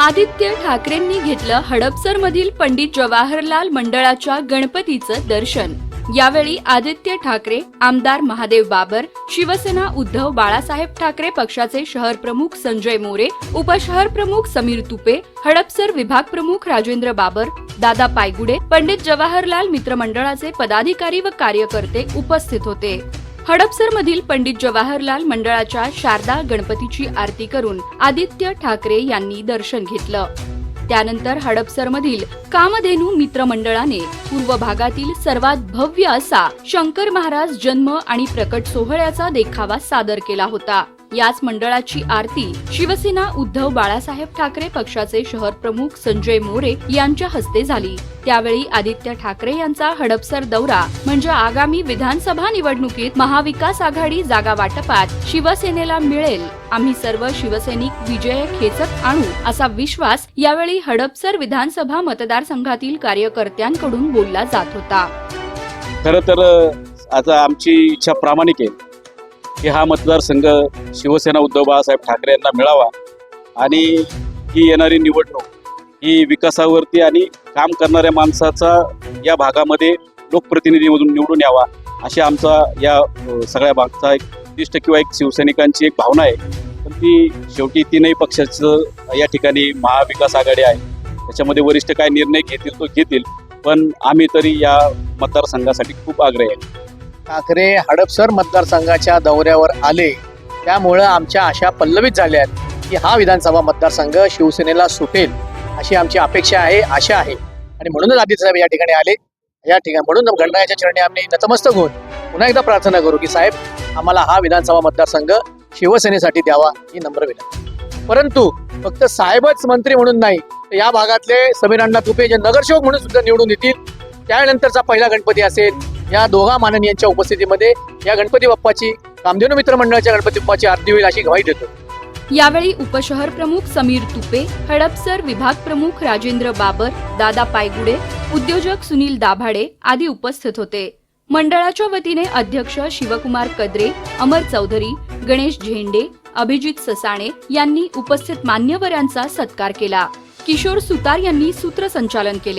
आदित्य ठाकरेंनी घेतलं हडपसर मधील पंडित जवाहरलाल मंडळाच्या गणपतीचं दर्शन. यावेळी आदित्य ठाकरे आमदार महादेव बाबर शिवसेना उद्धव बाळासाहेब ठाकरे पक्षाचे शहर प्रमुख संजय मोरे उपशहर प्रमुख समीर तुपे हडपसर विभाग प्रमुख राजेंद्र बाबर दादा पायगुडे पंडित जवाहरलाल मित्र मंडळाचे पदाधिकारी व कार्यकर्ते उपस्थित होते. हडपसर मधील पंडित जवाहरलाल मंडळाच्या शारदा गणपतीची आरती करून आदित्य ठाकरे यांनी दर्शन घेतलं. त्यानंतर हडपसर मधील कामधेनू मित्र मंडळाने पूर्व भागातील सर्वात भव्य असा शंकर महाराज जन्म आणि प्रकट सोहळ्याचा देखावा सादर केला होता. याच मंडळाची आरती शिवसेना उद्धव बाळासाहेब ठाकरे पक्षाचे शहर प्रमुख संजय मोरे यांच्या हस्ते झाली. त्यावेळी आदित्य ठाकरे यांचा हडपसर दौरा म्हणजे आगामी विधानसभा निवडणुकीत महाविकास आघाडी जागा वाटपात शिवसेनेला मिळेल. आम्ही सर्व शिवसैनिक विजय खेचत आणू असा विश्वास यावेळी हडपसर विधानसभा मतदारसंघातील कार्यकर्त्यांकडून बोलला जात होता. खर तर आता आमची इच्छा प्रामाणिक आहे की हा मतदारसंघ शिवसेना उद्धव बाळासाहेब ठाकरे यांना मिळावा आणि ही येणारी निवडणूक ही विकासावरती आणि काम करणाऱ्या माणसाचा या भागामध्ये लोकप्रतिनिधीमधून निवडून यावा अशी आमचा या सगळ्या भागचा एक उद्दिष्ट किंवा एक शिवसैनिकांची एक भावना आहे. पण ती शेवटी तीनही पक्षाचं या ठिकाणी महाविकास आघाडी आहे. त्याच्यामध्ये वरिष्ठ काय निर्णय घेतील तो घेतील पण आम्ही तरी या मतदारसंघासाठी खूप आग्रही आहे. ठाकरे हडपसर मतदारसंघाच्या दौऱ्यावर आले त्यामुळं आमच्या आशा पल्लवित झाल्या आहेत की हा विधानसभा मतदारसंघ शिवसेनेला सुटेल. अशी आमची अपेक्षा आहे आशा आहे. आणि म्हणूनच आदित्य साहेब या ठिकाणी आले. या ठिकाणी म्हणून गणरायाच्या चरणी आम्ही नतमस्तक होऊन पुन्हा एकदा प्रार्थना करू की साहेब आम्हाला हा विधानसभा मतदारसंघ शिवसेनेसाठी द्यावा ही नम्र विनंती. परंतु फक्त साहेबच मंत्री म्हणून नाही तर या भागातले समीर अण्णा तुपे जे नगरसेवक म्हणून सुद्धा निवडून येतील त्यानंतरचा पहिला गणपती असेल या दोघा माननीयांच्या उपस्थितीमध्ये या गणपती बाप्पाची कामधेनू मित्र मंडळाच्या गणपती बाप्पाची आरती होईल अशी ग्वाही देतो. यावेळी उपशहर प्रमुख समीर तुपे हडपसर विभाग प्रमुख राजेंद्र बाबर दादा पायगुडे उद्योजक सुनील दाभाडे आदी उपस्थित होते. मंडळाच्या वतीने अध्यक्ष शिवकुमार कद्रे अमर चौधरी गणेश झेंडे अभिजित ससाणे यांनी उपस्थित मान्यवरांचा सत्कार केला. किशोर सुतार यांनी सूत्रसंचालन केले.